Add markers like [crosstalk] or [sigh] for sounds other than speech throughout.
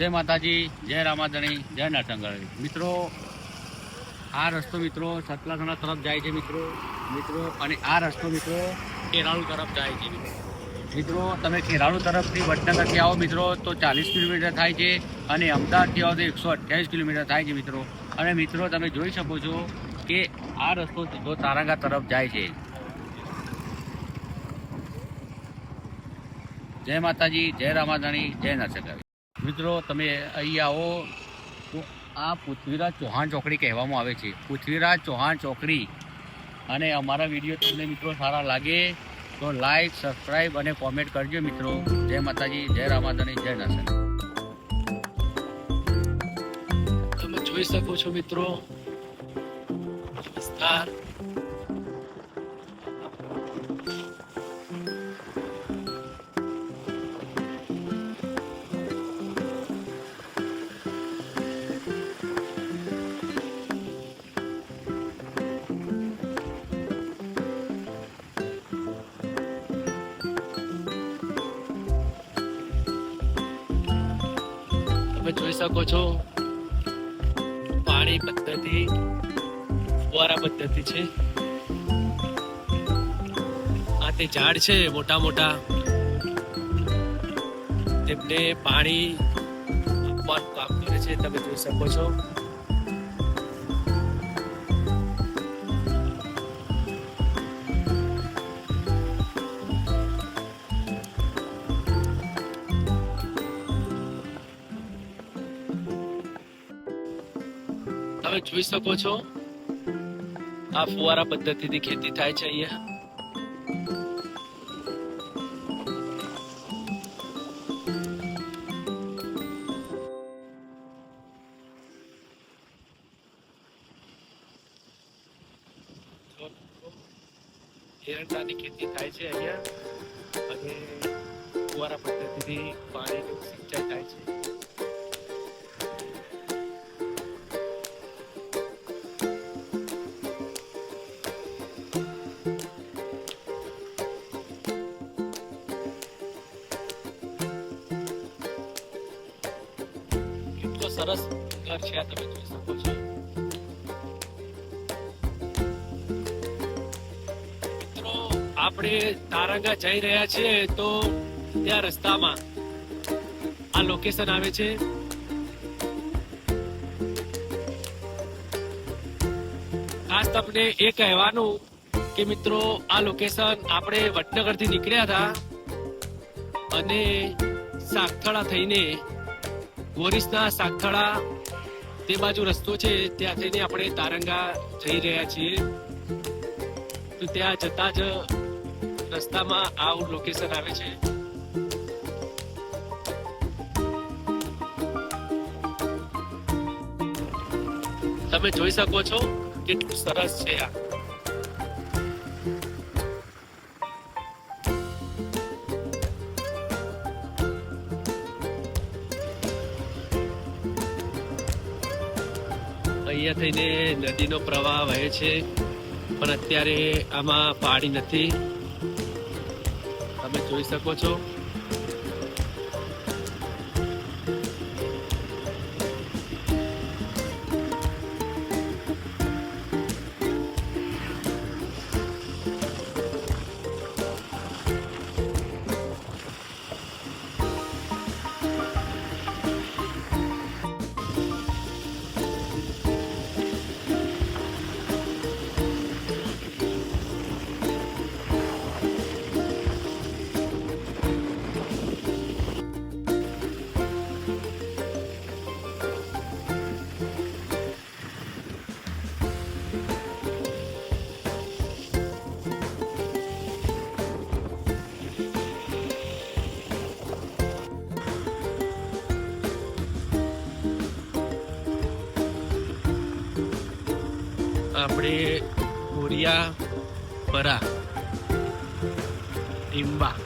જય માતાજી, જય રામાધણી, જય નાટંગળી મિત્રો, આ રસ્તો મિત્રો સતલાસણા તરફ જાય છે મિત્રો. મિત્રો, અને આ રસ્તો મિત્રો કેરાળુ તરફ જાય છે મિત્રો. તમે ખેરાળુ તરફથી વડનગરથી આવો મિત્રો, તો ચાલીસ કિલોમીટર થાય છે અને અમદાવાદથી આવો તો એકસો અઠ્યાવીસ કિલોમીટર થાય છે મિત્રો. અને મિત્રો, તમે જોઈ શકો છો કે આ રસ્તો સીધો તારંગા તરફ જાય છે. જય માતાજી, જય રામાદાણી જય નરસંગાવી મિત્રો, તમે અહીં આવો. તો આ પૃથ્વીરાજ ચૌહાણ ચોકડી કહેવામાં આવે છે. પૃથ્વીરાજ ચૌહાણ ચોકડી. અને અમારા વીડિયો તમને મિત્રો સારા લાગે, તો લાઈક સબસ્ક્રાઈબ અને કોમેન્ટ કરજો મિત્રો. જય માતાજી, જય રામાધણી જય નાસન તમે જોઈ શકો છો મિત્રો, વિસ્તાર શકો છો? પાણી પદ્ધતિ, ફુવારા પદ્ધતિ છે. આ તે ઝાડ છે, મોટા મોટા. તેમને પાણી આપવાનું કામ કરે છે, તમે જોઈ શકો છો. તમે જોઈ શકો છો, આ ફુવારા પદ્ધતિથી ખેતી થાય છે અહીંયા. એરંડાની ખેતી થાય છે અહીંયા. કેટલો સરસ ઘર છે તમે જોઈ શકો છો. મિત્રો, આપણે તારંગા જઈ રહ્યા છીએ તો ત્યાં રસ્તામાં આ લોકેશન આવે છે. ખાસ તમને એ કહેવાનું કે મિત્રો, આ લોકેશન આપણે વડનગરથી નીકળ્યા હતા અને સાગથળા થઈને ગોરીસના સાગથળા તે બાજુ રસ્તો છે, ત્યાં થઈને આપણે તારંગા જઈ રહ્યા છીએ. તો ત્યાં જતા જ રસ્તામાં આવું લોકેશન આવે છે. તમે જોઈ શકો છો, કેટલું સરસ છે આ. થઈને નદીનો પ્રવાહ વહે છે પણ અત્યારે આમાં પાણી નથી. તમે જોઈ શકો છો. આપણે કોરિયા પરા ટીમ્બા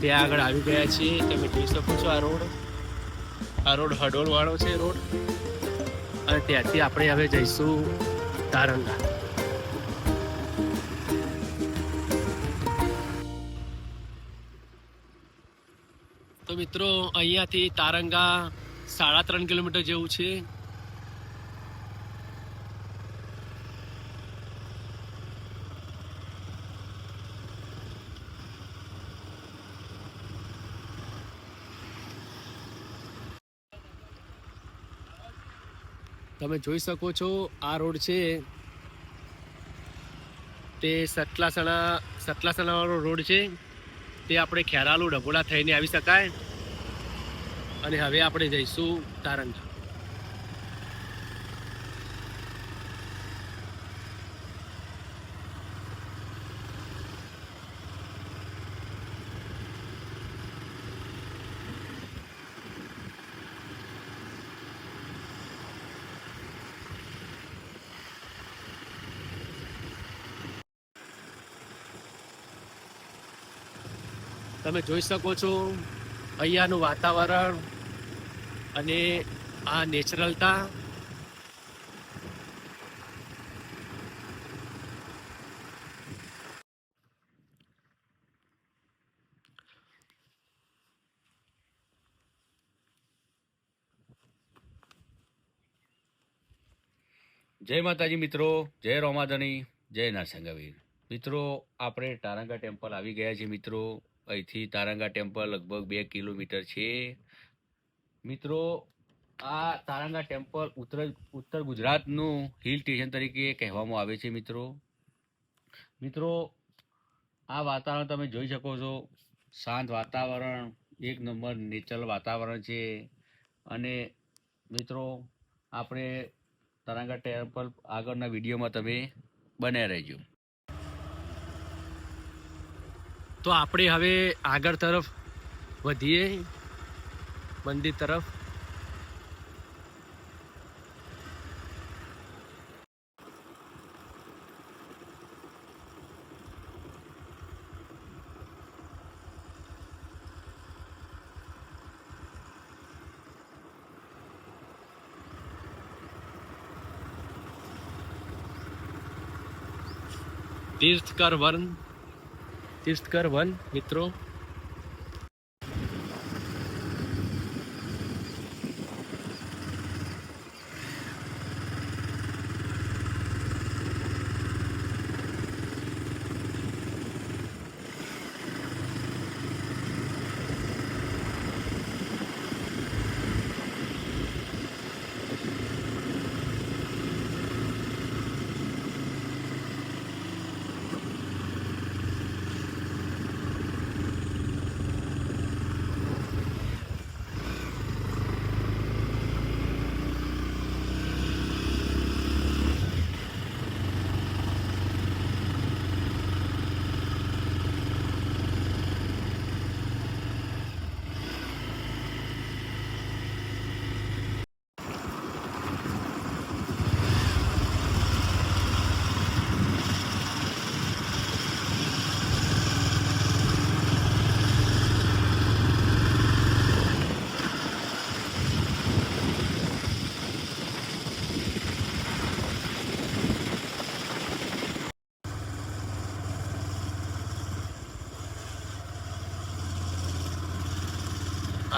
ત્યાં આગળ આવી ગયા છીએ. તમે જોઈ શકો છો આ રોડ. આ રોડ હડોળવાળો છે રોડ. અને ત્યાંથી આપણે હવે જઈશું તારંગા તો મિત્રો, અહીંયાથી તારંગા સાડા ત્રણ કિલોમીટર જેવું છે. તમે જોઈ શકો છો, આ રોડ છે તે સતલાસણા સતલાસણાવાળો રોડ છે. તે આપણે ખેરાલુ ડભોડા થઈને આવી શકાય. અને હવે આપણે જઈશું તારંગા. તમે જોઈ શકો છો અહીંયાનું વાતાવરણ અને આ નેચરલતા. જય માતાજી મિત્રો, જય રોમાધણી, જય નાસંગાવીર મિત્રો, આપણે તારંગા ટેમ્પલ આવી ગયા છીએ મિત્રો. અહીંથી તારંગા ટેમ્પલ લગભગ બે કિલોમીટર છે. મિત્રો, આ તારંગા ટેમ્પલ ઉત્તર ઉત્તર ગુજરાતનું હિલ સ્ટેશન તરીકે કહેવામાં આવે છે, મિત્રો. મિત્રો, આ વાતાવરણ તમે જોઈ શકો છો. શાંત વાતાવરણ, એક નંબર નેચરલ વાતાવરણ છે. અને મિત્રો, આપણે તરંગા ટેમ્પલ આગળના વિડીયોમાં તમે બન્યા રહેજો. તો આપણે હવે આગળ તરફ વધીએ. મંદિર તરફ. તીર્થકર વન તીર્થકર વન મિત્રો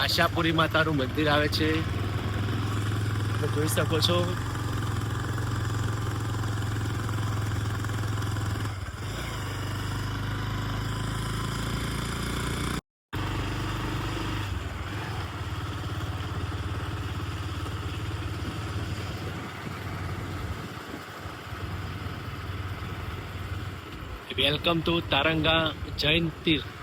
આશાપુરી માતાનું મંદિર આવે છે. તમે જોઈ શકો છો. વેલકમ ટુ તારંગા જૈન તીર્થ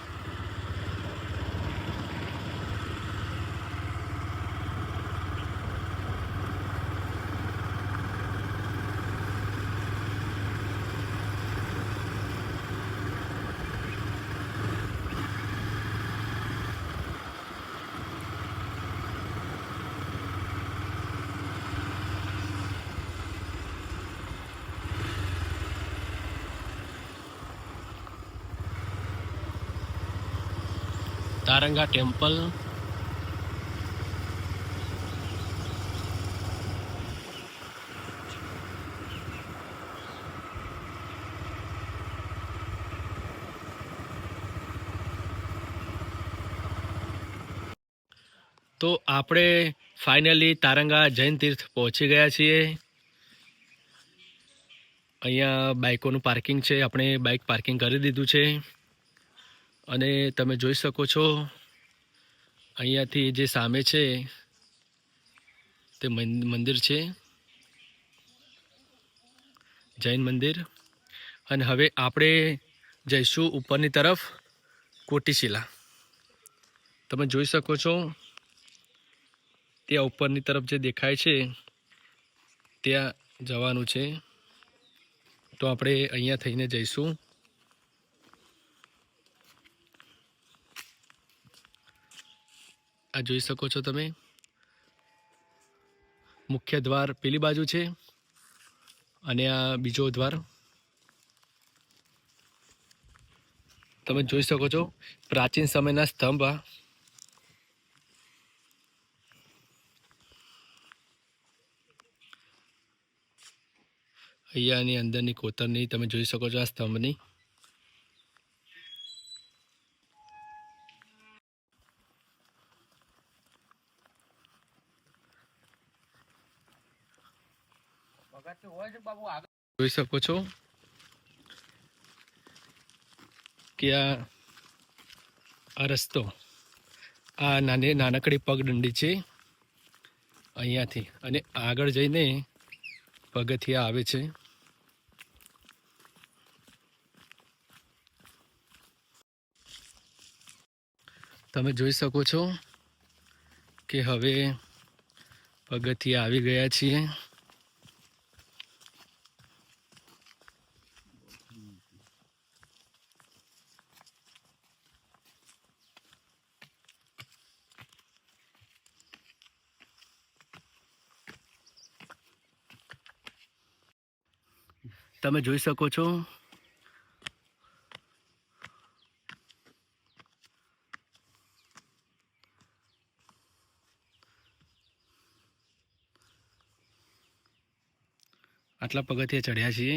તારંગા ટેમ્પલ તો આપણે ફાઇનલી તારંગા જૈન તીર્થ પહોંચી ગયા છીએ. અહીંયા બાઇકોનું પાર્કિંગ છે. આપણે બાઇક પાર્કિંગ કરી દીધું છે. અને તમે જોઈ શકો છો, અહીંયાથી જે સામે છે, તે મંદિર છે. જૈન મંદિર. અને હવે આપણે જઈશું ઉપરની તરફ, કોટીશિલા. તમે જોઈ શકો છો, ત્યાં ઉપરની તરફ જે દેખાય છે, ત્યાં જવાનું છે. તો આપણે અહીંયા થઈને જઈશું. આ જોઈ શકો છો તમે. મુખ્ય દ્વાર પેલી બાજુ છે અને આ બીજો દ્વાર. તમે જોઈ શકો છો પ્રાચીન સમયના સ્તંભ આ. અહીંયાની અંદરની કોતરની તમે જોઈ શકો છો આ સ્તંભની પગથિયું હોય છે બાબુ આગળ જોઈ શકો છો કે આ આ રસ્તો, આ નાની નાનકડી પગદંડી છે અહીંયાથી અને આગળ જઈને પગથિયા આવે છે. તમે જોઈ શકો છો કે હવે પગથિયા આવી ગયા છીએ. તમે જોઈ શકો છો. આટલા પગથિયા ચડ્યા છીએ.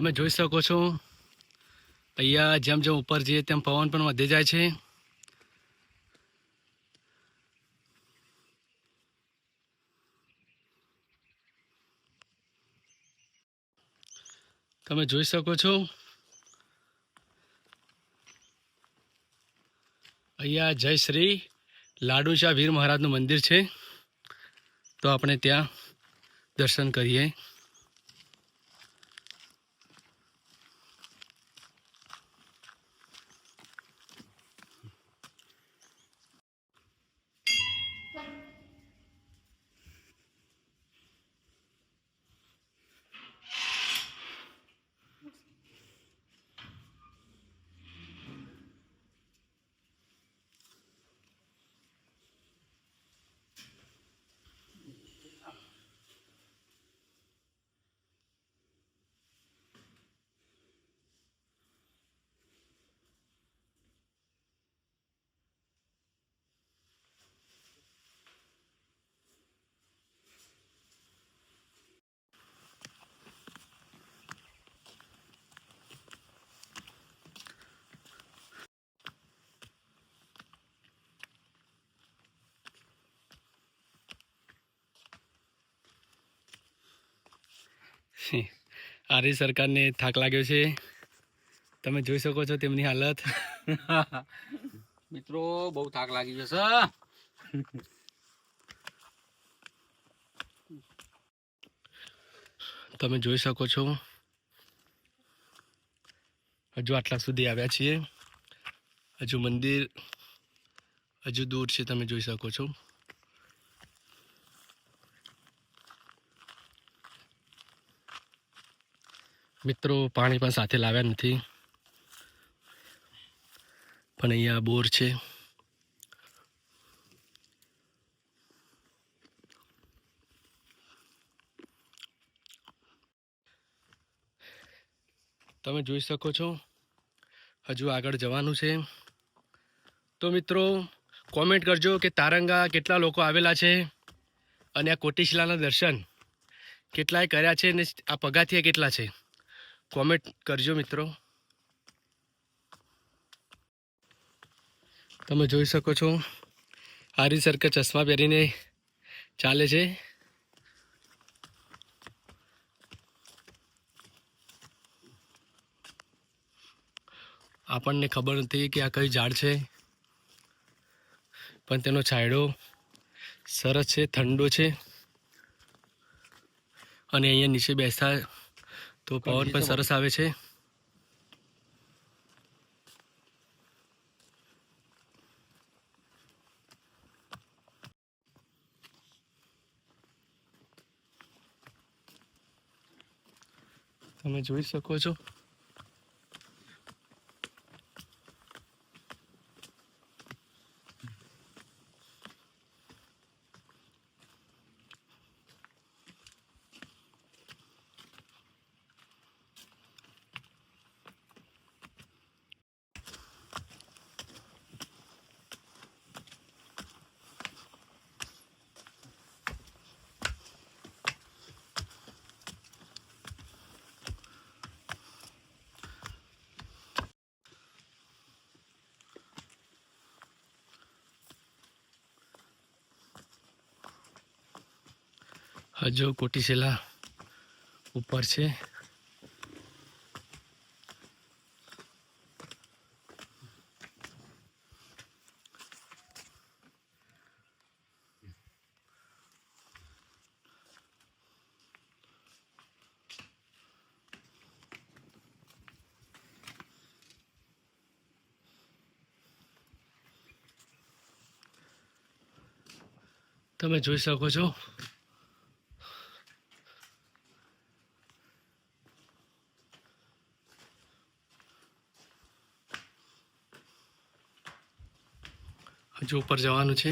તમે જોઈ શકો છો. અહીંયા જેમ જેમ ઉપર જઈએ તેમ પવન પણ વધી જાય છે. તમે જોઈ શકો છો. અહીંયા જય શ્રી લાડુશા વીર મહારાજનું મંદિર છે. તો આપણે ત્યાં દર્શન કરીએ. આરી સરકારને થાક લાગ્યો છે. તમે જોઈ શકો છો તેમની હાલત. [laughs] મિત્રો બહુ થાક લાગી જશે [laughs] તમે જોઈ શકો છો. હજુ આટલા સુધી આવ્યા છીએ. હજુ મંદિર હજુ દૂર છે તમે જોઈ શકો છો. મિત્રો પાણી પણ સાથે લાવ્યા નથી. પણ અહીંયા બોર છે. તમે જોઈ શકો છો, હજુ આગળ જવાનું છે. તો મિત્રો કોમેન્ટ કરજો કે તારંગા કેટલા લોકો આવેલા છે અને આ કોટીશિલાના દર્શન કેટલાય કર્યા છે અને આ પગાથિયા કેટલા છે. કોમેન્ટ કરજો મિત્રો. તમે જોઈ શકો છો આરી સરકે ચશ્મા પહેરીને ચાલે છે. આપણને ખબર નથી કે આ કઈ ઝાડ છે, પણ તેનો છાંયડો સરસ છે, ઠંડો છે. અને અહીંયા નીચે બેસતા તો પવન પણ સરસ આવે છે. તમે જોઈ શકો છો. હજુ કોટીશેલા ઉપર છે. તમે જોઈ શકો છો હજુ ઉપર જવાનું છે.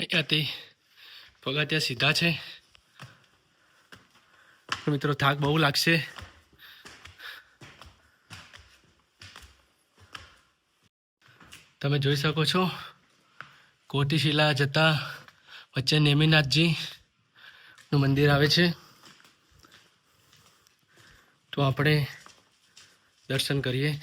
અહીંયાથી પગથિયા સીધા છે. મિત્રો થાક બહુ લાગશે. તમે જોઈ શકો છો. કોટીશિલા જતા વચ્ચે નેમિનાથજીનું મંદિર આવે છે. તો આપણે દર્શન કરીએ.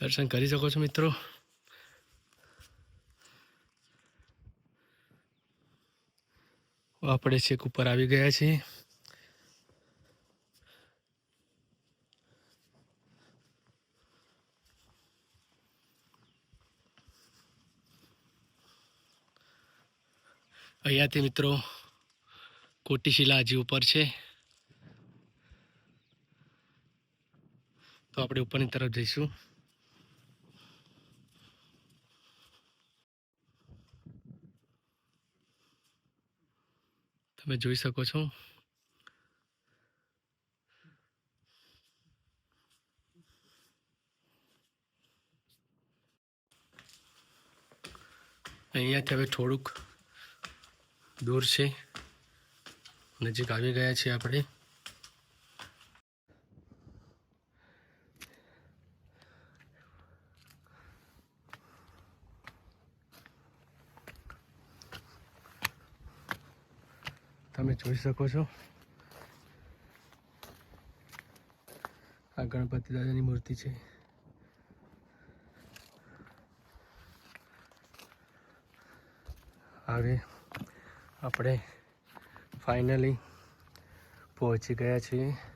દર્શન કરી શકો છો મિત્રો. આપણે છેક ઉપર આવી ગયા છીએ. અહીંયાથી મિત્રો કોટીશિલા હજી ઉપર છે. તો આપણે ઉપરની તરફ જઈશું. તમે જોઈ શકો છો. અહીંયાથી હવે થોડુંક દૂર છે. નજીક આવી ગયા છીએ આપણે તમે જોઈ શકો છો. આ ગણપતિ દાદાની મૂર્તિ છે. હવે આપણે ફાઇનલી પહોંચી ગયા છીએ.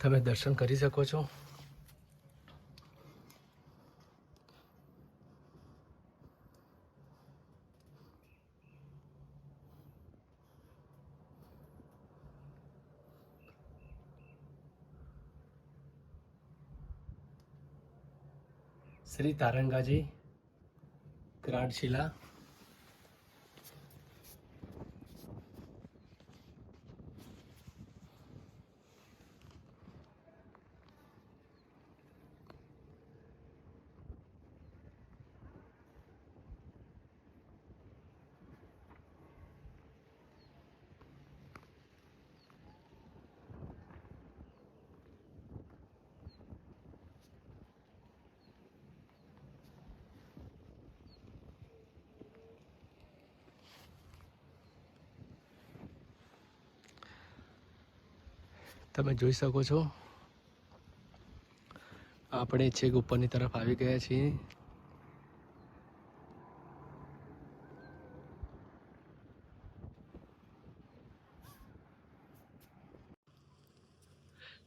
તમે દર્શન કરી શકો છો. શ્રી તારંગાજી ગ્રાડશિલા તમે જોઈ શકો છો. આપણે છેક ઉપરની તરફ આવી ગયા છીએ.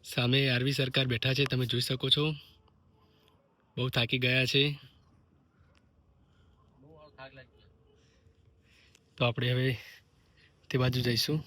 સામે આરવી સરકાર બેઠા છે, તમે જોઈ શકો છો. બહુ થાકી ગયા છે. તો આપણે હવે તે બાજુ જઈશું.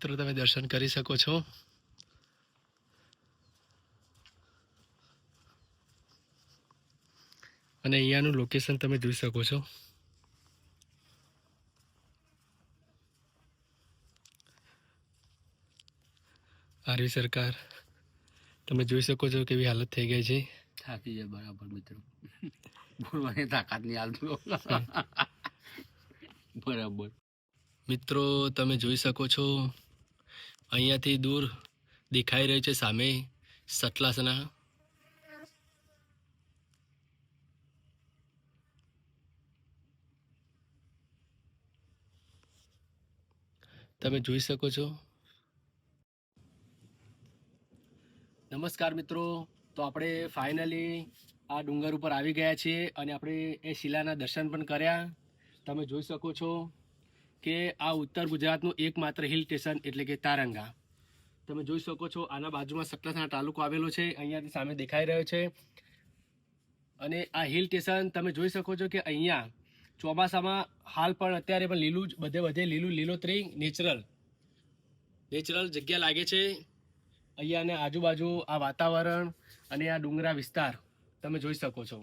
મિત્રો તમે દર્શન કરી શકો છો. અને અહીંયાનું લોકેશન તમે જોઈ શકો છો. આરવી સરકાર તમે જોઈ શકો છો કેવી હાલત થઈ ગઈ છે. થાકી જાય બરાબર મિત્રો. બોલવાની તાકાત નહીં હાલતું બરાબર. મિત્રો તમે જોઈ શકો છો અહીંયાથી દૂર દેખાઈ રહ્યું છે સામે સતલાસના તમે જોઈ શકો છો. નમસ્કાર મિત્રો. તો આપણે ફાઇનલી આ ડુંગર ઉપર આવી ગયા છીએ અને આપણે એ શિલાના દર્શન પણ કર્યા. તમે જોઈ શકો છો. કે આ ઉત્તર ગુજરાતનું એકમાત્ર હિલ સ્ટેશન એટલે કે તારંગા. તમે જોઈ શકો છો, આના બાજુમાં સતલાસણા તાલુકો આવેલો છે, અહીંયાથી સામે દેખાઈ રહ્યો છે. અને આ હિલ સ્ટેશન તમે જોઈ શકો છો કે અહીંયા ચોમાસામાં હાલ પણ અત્યારે પણ લીલું જ, બધે બધે લીલું, લીલોતરી, નેચરલ. નેચરલ જગ્યા લાગે છે. અહીંયાને આજુબાજુ આ વાતાવરણ અને આ ડુંગરા વિસ્તાર તમે જોઈ શકો છો.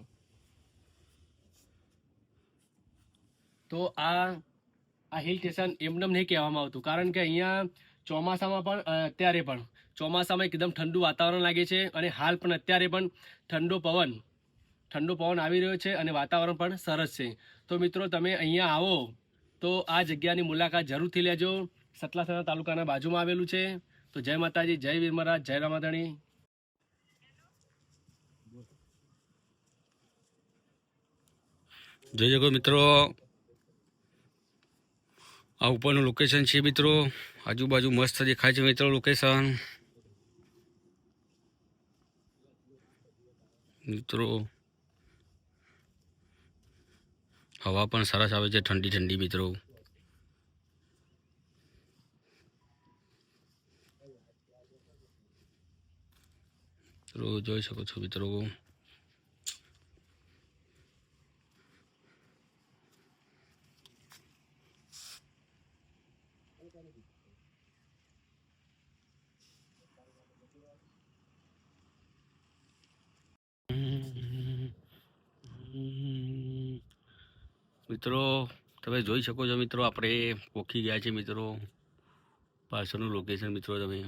તો આ આ હિલ સ્ટેશન એમનેમ નહીં કહેવામાં આવતું. કારણ કે અહીંયા ચોમાસામાં પણ અત્યારે પણ ચોમાસામાં એકદમ ઠંડુ વાતાવરણ લાગે છે અને હાલ પણ અત્યારે પણ ઠંડો પવન ઠંડો પવન આવી રહ્યો છે અને વાતાવરણ પણ સરસ છે. તો મિત્રો તમે અહીંયા આવો તો આ જગ્યાની મુલાકાત જરૂરથી લેજો. સતલાસણા તાલુકાના બાજુમાં આવેલું છે. તો જય માતાજી, જય વીર જય રામાધણી જોઈ શકો મિત્રો. આ ઉપરનું લોકેશન છે મિત્રો. આજુબાજુ મસ્ત દેખાય છે મિત્રો લોકેશન મિત્રો, હવા પણ સરસ આવે છે, ઠંડી ઠંડી મિત્રો. મિત્રો, જોઈ શકો છો મિત્રો. મિત્રો, તમે જોઈ શકો છો મિત્રો, આપણે પોખી ગયા છે મિત્રો. પાછળનું લોકેશન મિત્રો તમે